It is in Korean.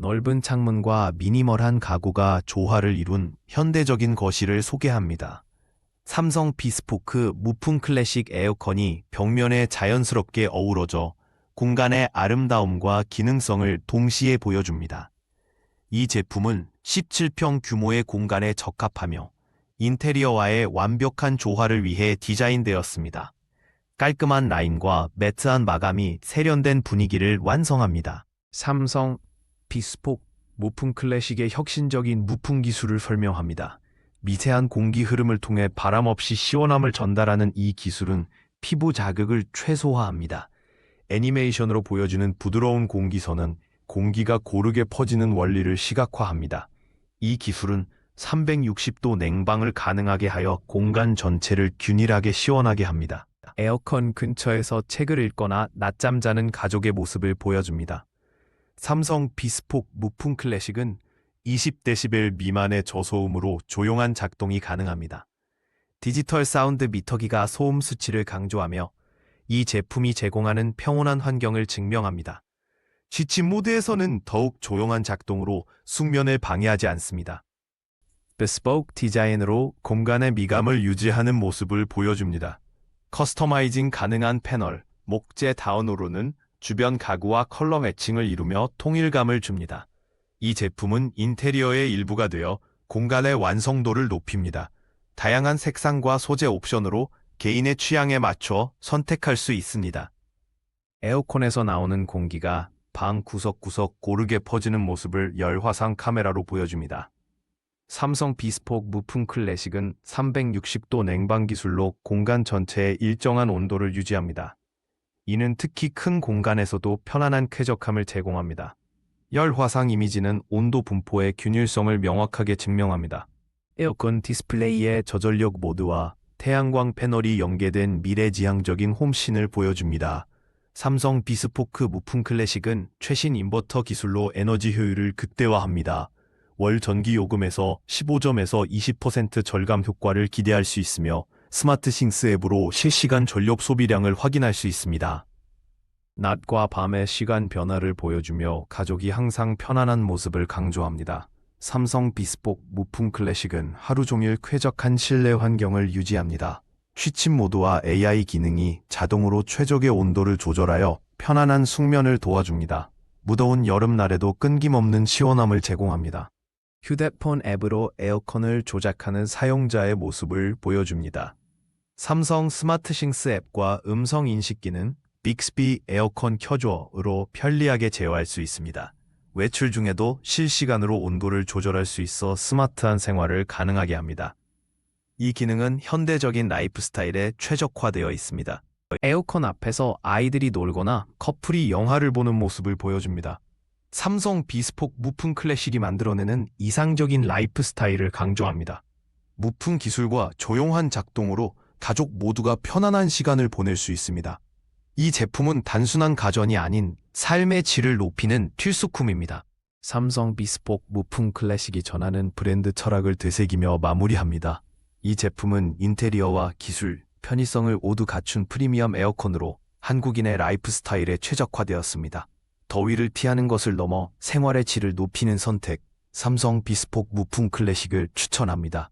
넓은 창문과 미니멀한 가구가 조화를 이룬 현대적인 거실을 소개합니다. 삼성 비스포크 무풍 클래식 에어컨이 벽면에 자연스럽게 어우러져 공간의 아름다움과 기능성을 동시에 보여줍니다. 이 제품은 17평 규모의 공간에 적합하며 인테리어와의 완벽한 조화를 위해 디자인되었습니다. 깔끔한 라인과 매트한 마감이 세련된 분위기를 완성합니다. 삼성 비스폭 무풍 클래식의 혁신적인 무풍 기술을 설명합니다. 미세한 공기 흐름을 통해 바람 없이 시원함을 전달하는 이 기술은 피부 자극을 최소화합니다. 애니메이션으로 보여주는 부드러운 공기선은 공기가 고르게 퍼지는 원리를 시각화합니다. 이 기술은 360도 냉방을 가능하게 하여 공간 전체를 균일하게 시원하게 합니다. 에어컨 근처에서 책을 읽거나 낮잠 자는 가족의 모습을 보여줍니다. 삼성 비스폭 무풍 클래식은 20데시벨 미만의 저소음으로 조용한 작동이 가능합니다. 디지털 사운드 미터기가 소음 수치를 강조하며 이 제품이 제공하는 평온한 환경을 증명합니다. 취침 모드에서는 더욱 조용한 작동으로 숙면을 방해하지 않습니다. bespoke 디자인으로 공간의 미감을 유지하는 모습을 보여줍니다. 커스터마이징 가능한 패널, 목재 다운으로는 주변 가구와 컬러 매칭을 이루며 통일감을 줍니다. 이 제품은 인테리어의 일부가 되어 공간의 완성도를 높입니다. 다양한 색상과 소재 옵션으로 개인의 취향에 맞춰 선택할 수 있습니다. 에어컨에서 나오는 공기가 방 구석구석 고르게 퍼지는 모습을 열화상 카메라로 보여줍니다. 삼성 비스폭 무풍 클래식은 360도 냉방 기술로 공간 전체에 일정한 온도를 유지합니다. 이는 특히 큰 공간에서도 편안한 쾌적함을 제공합니다. 열 화상 이미지는 온도 분포의 균일성을 명확하게 증명합니다. 에어컨 디스플레이의 저전력 모드와 태양광 패널이 연계된 미래지향적인 홈신을 보여줍니다. 삼성 비스포크 무풍 클래식은 최신 인버터 기술로 에너지 효율을 극대화합니다. 월 전기 요금에서 15점에서 20% 절감 효과를 기대할 수 있으며 스마트 싱스 앱으로 실시간 전력 소비량을 확인할 수 있습니다. 낮과 밤의 시간 변화를 보여주며 가족이 항상 편안한 모습을 강조합니다. 삼성 비스폭 무풍 클래식은 하루 종일 쾌적한 실내 환경을 유지합니다. 취침 모드와 AI 기능이 자동으로 최적의 온도를 조절하여 편안한 숙면을 도와줍니다. 무더운 여름날에도 끊김없는 시원함을 제공합니다. 휴대폰 앱으로 에어컨을 조작하는 사용자의 모습을 보여줍니다. 삼성 스마트싱스 앱과 음성 인식기는 빅스비 에어컨 켜줘으로 편리하게 제어할 수 있습니다. 외출 중에도 실시간으로 온도를 조절할 수 있어 스마트한 생활을 가능하게 합니다. 이 기능은 현대적인 라이프 스타일에 최적화되어 있습니다. 에어컨 앞에서 아이들이 놀거나 커플이 영화를 보는 모습을 보여줍니다. 삼성 비스폭 무풍 클래식이 만들어내는 이상적인 라이프 스타일을 강조합니다. 무풍 기술과 조용한 작동으로 가족 모두가 편안한 시간을 보낼 수 있습니다. 이 제품은 단순한 가전이 아닌 삶의 질을 높이는 필수품입니다. 삼성 비스폭 무풍 클래식이 전하는 브랜드 철학을 되새기며 마무리합니다. 이 제품은 인테리어와 기술, 편의성을 모두 갖춘 프리미엄 에어컨으로 한국인의 라이프 스타일에 최적화되었습니다. 더위를 피하는 것을 넘어 생활의 질을 높이는 선택, 삼성 비스폭 무풍 클래식을 추천합니다.